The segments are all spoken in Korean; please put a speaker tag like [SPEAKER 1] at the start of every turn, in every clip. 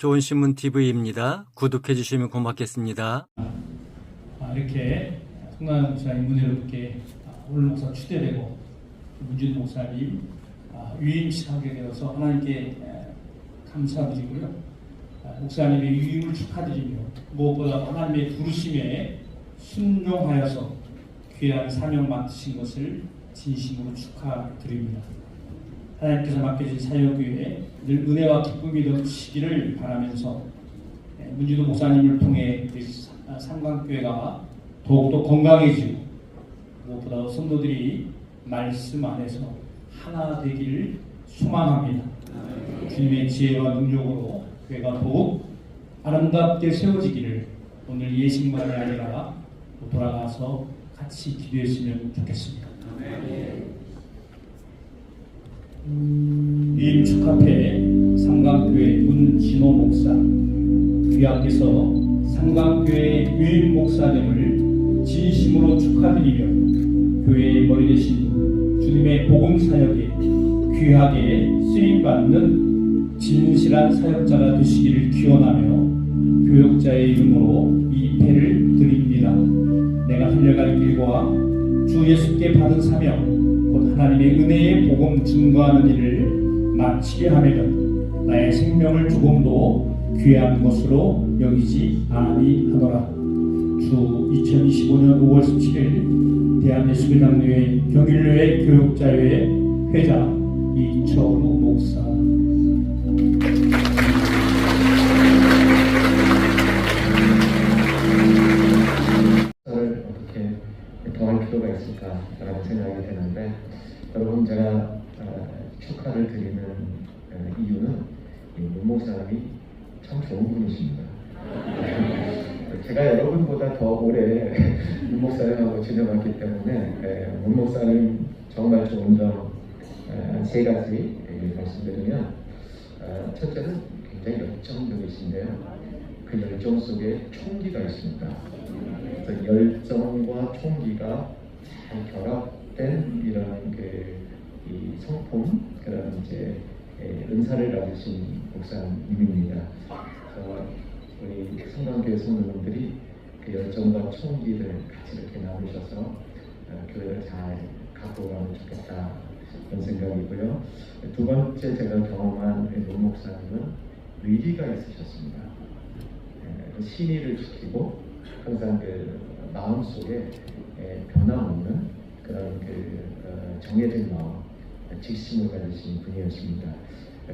[SPEAKER 1] 좋은 신문 TV입니다. 구독해 주시면 고맙겠습니다.
[SPEAKER 2] 아, 이렇게 송나영 목사님 은혜롭게 아, 오늘 목사 추대되고 문준 목사님 아, 유임식하게 되어서 하나님께 에, 감사드리고요. 아, 목사님의 유임을 축하드리며 무엇보다 하나님의 부르심에 순종하여서 귀한 사명 맡으신 것을 진심으로 축하드립니다. 하나님께서 맡겨진 사역교회에 늘 은혜와 기쁨이 넘치기를 바라면서 예, 문지도 목사님을 통해 사- 삼강교회가 더욱더 건강해지고 무엇보다 성도들이 말씀 안에서 하나 되기를 소망합니다. 주님의 지혜와 능력으로 교회가 더욱 아름답게 세워지기를 오늘 예식만이 아니라 또 돌아가서 같이 기도했으면 좋겠습니다. 위 임 축하패 삼강교회 문진호 목사 귀하께서 삼강교회 유임 목사님을 진심으로 축하드리며 교회의 머리 대신 주님의 복음 사역에 귀하게 쓰임 받는 진실한 사역자가 되시기를 기원하며 교역자의 이름으로 이 패를 드립니다. 내가 흘려갈 길과 주 예수께 받은 사명 곧 하나님의 은혜의 복음 증거하는 일을 마치게 하면 나의 생명을 조금도 귀한 것으로 여기지 아니하노라. 주 2025년 5월 17일 대한예수교장로회 경일교회 교육자회 회장 이철우 목사
[SPEAKER 3] 축하를 드리는 어, 이유는 이 문목사님이 참 좋은 분이십니다. 제가 여러분보다 더 오래 문목사님하고 지내봤기 때문에 예, 문목사님 정말 좋은 점세 가지 예, 말씀드리면 어, 첫째는 굉장히 열정적이신데요. 그 열정 속에 총기가 있습니다. 그래서 열정과 총기가 잘 결합된 이런 그 이 성품 그런 이제 에, 은사를 가지신 목사님입니다. 그래서 우리 성강교회 성도님들이 그 열정과 총기를 같이 이렇게 나누셔서 어, 교회를 잘 갖고 가면 좋겠다 그런 생각이고요. 두 번째 제가 경험한 노 목사님은 위기가 있으셨습니다. 에, 그 신의를 지키고 항상 그 마음 속에 에, 변함없는 그런 그 어, 정해진 마음, 직심을 가지신 분이었습니다.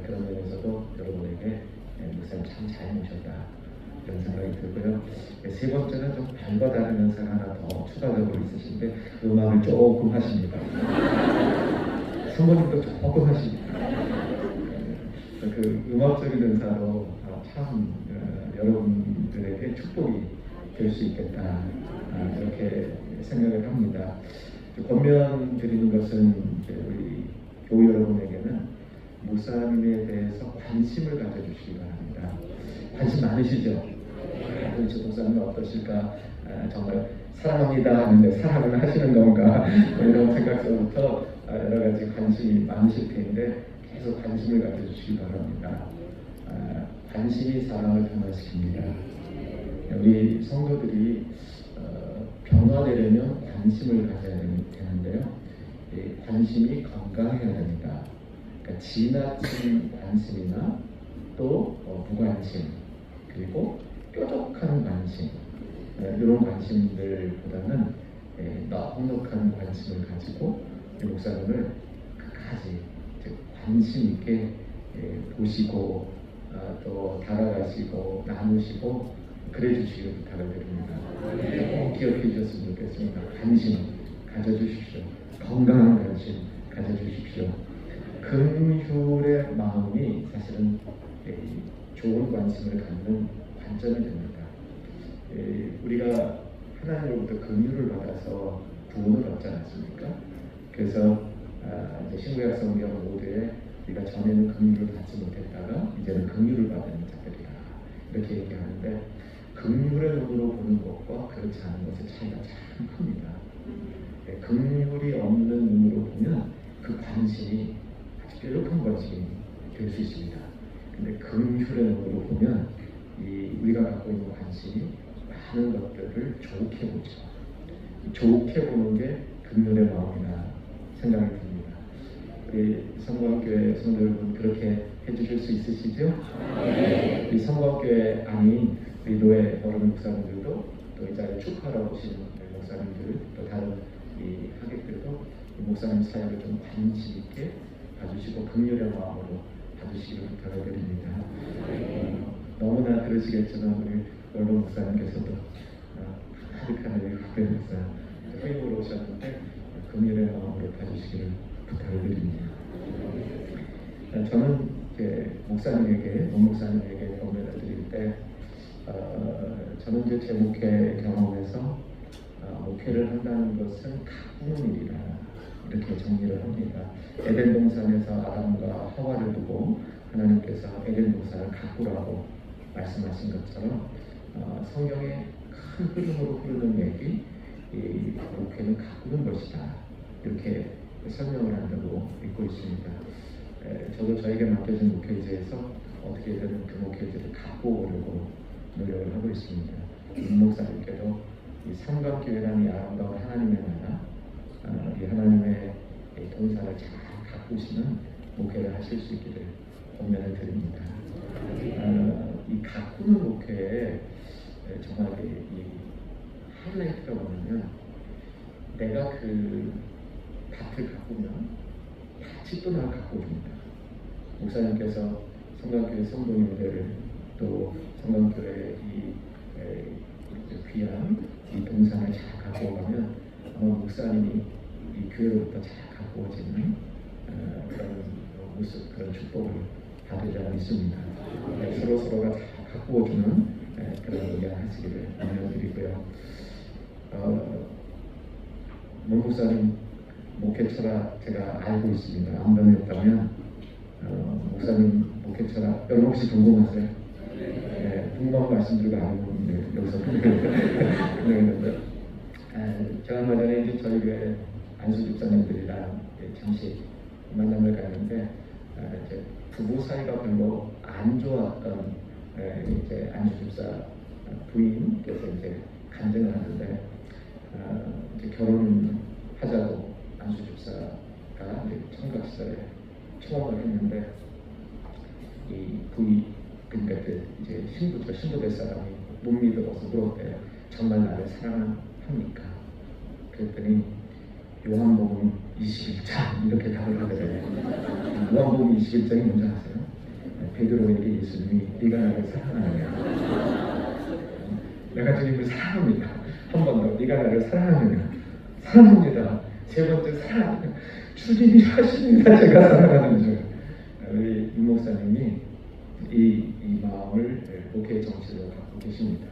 [SPEAKER 3] 그런 면에서도 여러분에게 에, 목사님 참 잘 모셨다 그런 생각이 들고요. 에, 세 번째는 좀 별거 다른 연사가 하나 더 추가적으로 있으신데 음악을 조금 하십니다. 성도님도 조금 하십니다. 에, 그 음악적인 은사로 아, 참 어, 여러분들에게 축복이 될 수 있겠다 아, 이렇게 생각을 합니다. 권면 드리는 것은 우리 교우 여러분에게는 목사님에 대해서 관심을 가져주시기 바랍니다. 관심 많으시죠? 우리 저 목사님 어떠실까? 아, 정말 사랑합니다 하는데 사랑을 하시는 건가? 뭐 이런 생각서부터 아, 여러 가지 관심이 많으실 텐데 계속 관심을 가져주시기 바랍니다. 아, 관심이 사랑을 변화시킵니다. 우리 성도들이 어, 변화되려면 관심을 가져야 되는- 되는데요. 이 관심이 건강해야 됩니다. 그러니까 지나친 관심이나 또 어, 무관심 그리고 뾰족한 관심 어, 이런 관심들보다는 예, 넉넉한 관심을 가지고 목사님을 끝까지 관심 있게 예, 보시고 아, 또 다가가시고 나누시고 그래 주시길 부탁을 드립니다. 꼭 기억해 주셨으면 좋겠습니다. 관심 가져주십시오. 건강한 관심 가져주십시오. 긍휼의 마음이 사실은 예, 좋은 관심을 갖는 관점이 됩니다. 예, 우리가 하나님으로부터 긍휼을 받아서 구원을 얻지 않았습니까? 그래서 아, 신구약 성경 5대에 우리가 전에는 긍휼을 받지 못했다가 이제는 긍휼을 받는 자들이다 이렇게 얘기하는데 긍휼의 눈으로 보는 것과 그렇지 않은 것의 차이가 참 큽니다. 예, 긍휼이 없는 눈으로 보면 그 관심이 아주 뾰족한 관심이 될 수 있습니다. 근데 긍휼의 눈으로 보면 이 우리가 갖고 있는 관심이 많은 것들을 좋게 보죠. 좋게 보는 게 긍휼의 마음이라 생각이 듭니다. 우리 성광교회 성도 여러분 그렇게 해주실 수 있으시죠? 우리 성광교회 아닌 우리 노예 어른 목사님들도 또 이 자리에 축하하러 오신 우리 목사님들 또 다른 이 하객들도 이 목사님 사역을 좀 관심 있게 봐주시고 긍휼의 마음으로 봐주시기를 부탁드립니다. 어, 너무나 그러시겠지만 우리 원로 목사님께서도 어, 가득한 우리 후배 목사 회임으로 오셨는데 긍휼의 마음으로 봐주시기를 부탁을 드립니다. 어, 저는 이제 목사님에게, 원 목사님에게 권면을 드릴 때, 어, 저는 이제 제 목회 경험에서 어, 목회를 한다는 것은 가꾸는 일이다. 이렇게 정리를 합니다. 에덴 동산에서 아담과 하와를 두고 하나님께서 에덴 동산을 가꾸라고 말씀하신 것처럼 어, 성경의 큰 흐름으로 흐르는 얘기, 이 목회는 가꾸는 것이다. 이렇게 설명을 한다고 믿고 있습니다. 에, 저도 저에게 맡겨진 목회제에서 어떻게든 그 목회제를 갖고 오려고 노력을 하고 있습니다. 윤 목사님께도 이 삼각교회라는 이 아름다운 하나님의 나라, 아, 이 하나님의 이 동산을 잘 가꾸시는 목회를 하실 수 있기를 권면을 드립니다. 아, 이 가꾸는 목회에 에, 정말 이, 이 하이라이트가 뭐냐면 내가 그 밭을 가꾸면 밭이 또 나를 가꾸어줍니다. 목사님께서 성강교회 성도님들을 또 성강교회 이 에, 귀한 이 동산을 잘 가꾸어가면 아마 목사님이 이 교회로부터 잘 가꾸어지는 어, 그런 모습, 그런 축복을 받으리라 믿습니다. 네, 서로 서로가 잘 가꾸어주는 에, 그런 일을 하시기를 권해드리고요. 어, 문 목사님 목회 철학 제가 알고 있습니다. 안 변했다면 어, 목사님 목회 철학 여러분 혹시 궁금하세요? 네, 궁금한 말씀들도 안 있는데 여기서. 끝내는데 제가 얼마 전에 이제 저희 교회 안수 집사님들이랑 잠시 만남을 가는데 아, 이제 부부 사이가 별로 안 좋았던 에, 이제 안수 집사 부인께서 이제 간증을 하는데 아, 이제 결혼하자고 안수 집사가 청각 시절에 초원을 했는데 이 부인 그러니까 그 이제 신부 저 신부 될 사람이 못 믿어서 물었대요. 정말 나를 사랑합니까? 그랬더니 요한복음 21장 이렇게 답을 하더래요. 요한복음 21장이 뭔지 아세요? 베드로에게 예수님이 네가 나를 사랑하느냐? 내가 주님을 사랑합니다. 한 번 더 네가 나를 사랑하느냐? 사랑합니다. 세 번째 사랑. 주님이 하십니다. 제가 사랑하는 줄. 우리 임 목사님이 이, 이 마음을 목회의 정치로 갖고 계십니다.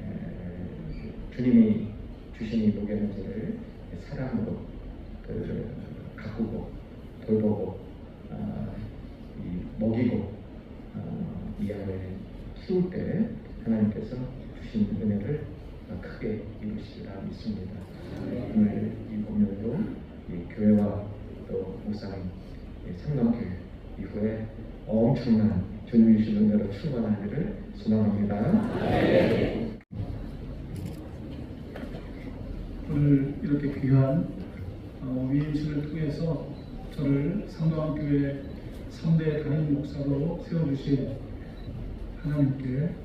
[SPEAKER 3] 에, 주님이 주신 이 목회 문제를 사랑으로 그, 가꾸고 돌보고 아, 이 먹이고 아, 이 아이를 키울 때 하나님께서 주신 은혜를 크게 이루시리라 믿습니다. 오늘 이이 교회와 또 목사님 상담교회 이후에 엄청난 주님이 주신 은혜로 충만하기를 소망합니다.
[SPEAKER 4] 오늘 이렇게 귀한 어, 위임식을 통해서 저를 상도학교의 3대 담임 목사로 세워주신 하나님께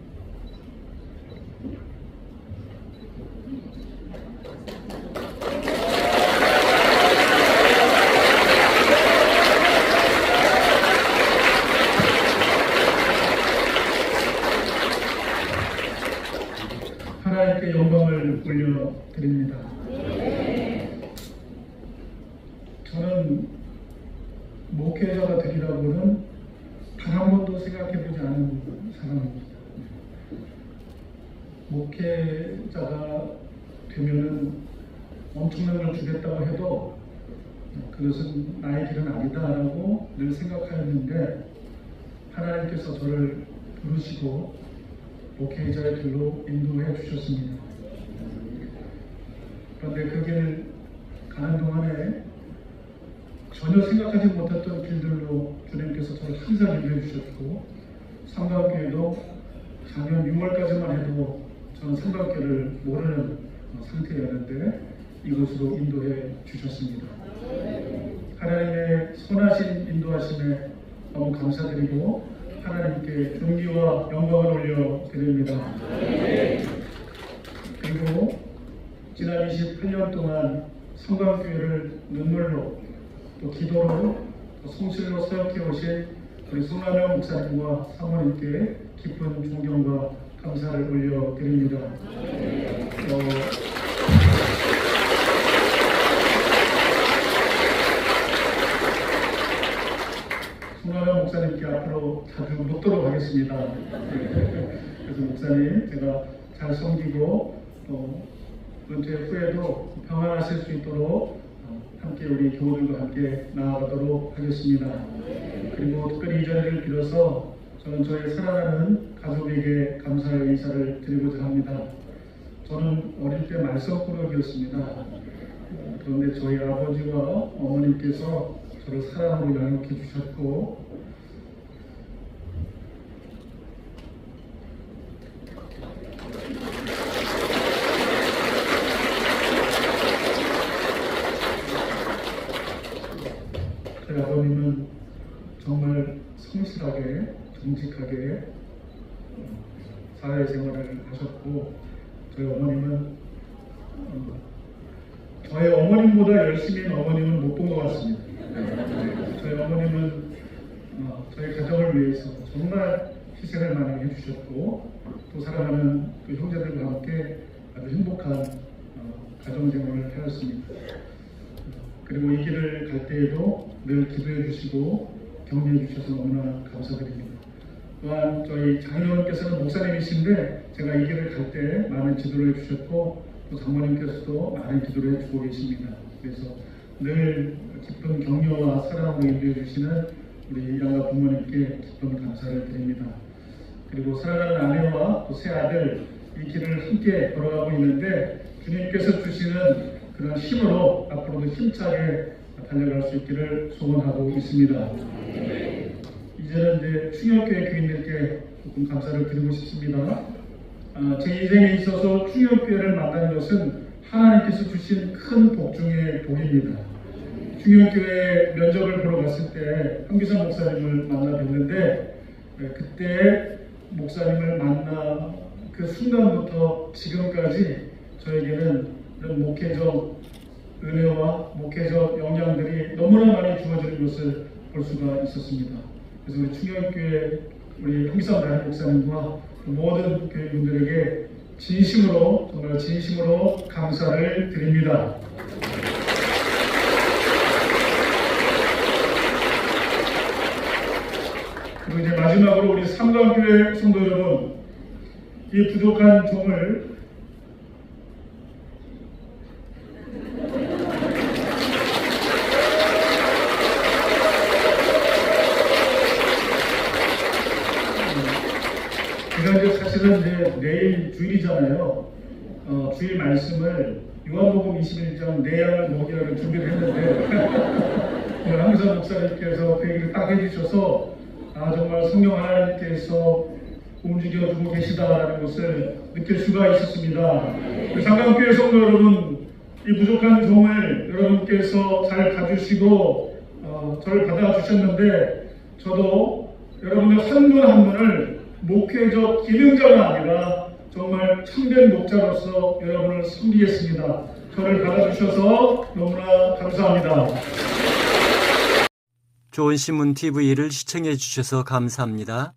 [SPEAKER 4] 영광을 올려 드립니다. 저는 목회자가 되리라고는 단 한 번도 생각해보지 않은 사람입니다. 목회자가 되면은 엄청난 걸 주겠다고 해도 그것은 나의 길은 아니다라고 늘 생각하였는데 하나님께서 저를 부르시고 목회자의 길로 인도해 주셨습니다. 그런데 그길 가는 동안에 전혀 생각하지 못했던 길들로 주님께서 저를 항상 인도해 주셨고 삼각교회도 작년 6월까지만 해도 저는 삼각교를 모르는 어, 상태였는데 이곳으로 인도해 주셨습니다. 하나님의 선하신 인도하심에 너무 감사드리고 하나님께 존귀와 영광을 올려드립니다. 그리고 지난 28년 동안 성광교회를 눈물로 또 기도로 또 성실로 사역해 오신 우리 송남영 목사님과 사모님께 깊은 존경과 감사를 올려드립니다. 어, 송남영 목사님께 앞으로 자주 묻도록 하겠습니다. 그래서 목사님 제가 잘 섬기고 또 은퇴 후에도 평안하실 수 있도록 어, 함께 우리 교우들과 함께 나아가도록 하겠습니다. 그리고 특별히 이 자리를 빌어서 저는 저의 사랑하는 가족에게 감사의 인사를 드리고자 합니다. 저는 어릴 때 말썽꾸러기였습니다. 어, 그런데 저희 아버지와 어머님께서 저를 사랑으로 양육해 주셨고 저희 아버님은 정말 성실하게 정직하게 어, 하셨고 저희 어머님은 어, 저희 어머님보다 열심히 어머님은 못 본 것 같습니다. 저희 어머님은 어, 저희 가정을 위해서 정말 희생을 많이 해주셨고 또 사랑하는 그 형제들과 함께 아주 행복한 어, 가정 생활을 하였습니다. 그리고 이 길을 갈 때에도 늘 기도해 주시고 격려해 주셔서 너무나 감사드립니다. 또한 저희 장인어른께서는 목사님이신데 제가 이 길을 갈 때 많은 기도를 해주셨고 또 장모님께서도 많은 기도를 해주고 계십니다. 그래서 늘 깊은 격려와 사랑으로 인도해 주시는 우리 양가 부모님께 깊은 감사를 드립니다. 그리고 사랑하는 아내와 또 새 아들 이 길을 함께 걸어가고 있는데 주님께서 주시는 그런 힘으로 앞으로도 힘차게 달려갈 수 있기를 소원하고 있습니다. 이제는 이제 충격교회 교인들께 조금 감사를 드리고 싶습니다. 아, 제 인생에 있어서 충격교회를 만나는 것은 하나님께서 주신 큰 복 중의 복입니다. 충격교회 면접을 보러 갔을 때 황기선 목사님을 만나 뵀는데 에, 그때 목사님을 만나 그 순간부터 지금까지 저에게는 이런 목회적 은혜와 목회적 영향들이 너무나 많이 주어지는 것을 볼 수가 있었습니다. 그래서 우리 충격교회 우리 홍기선 담임 목사님과 그 모든 교회분들에게 진심으로 정말 진심으로 감사를 드립니다. 그리고 이제 마지막으로 우리 삼강교회 성도 여러분, 이 부족한 종을 제가 이제 사실은 이제 내일 주일이잖아요. 어, 주일 말씀을 요한복음 21장 내 양을 먹이라고 준비를 했는데 항상 목사님께서 그 얘기를 딱 해주셔서 아 정말 성령 하나님께서 움직여주고 계시다라는 것을 느낄 수가 있었습니다. 상강교회 성도 여러분 이 부족한 종을 여러분께서 잘 가주시고 어, 저를 받아주셨는데 저도 여러분들 한 분한 분을 목회적 기능자가 아니라 정말 참된 목자로서 여러분을 섬기겠습니다. 저를 받아주셔서 너무나 감사합니다.
[SPEAKER 1] 좋은 신문 TV를 시청해 주셔서 감사합니다.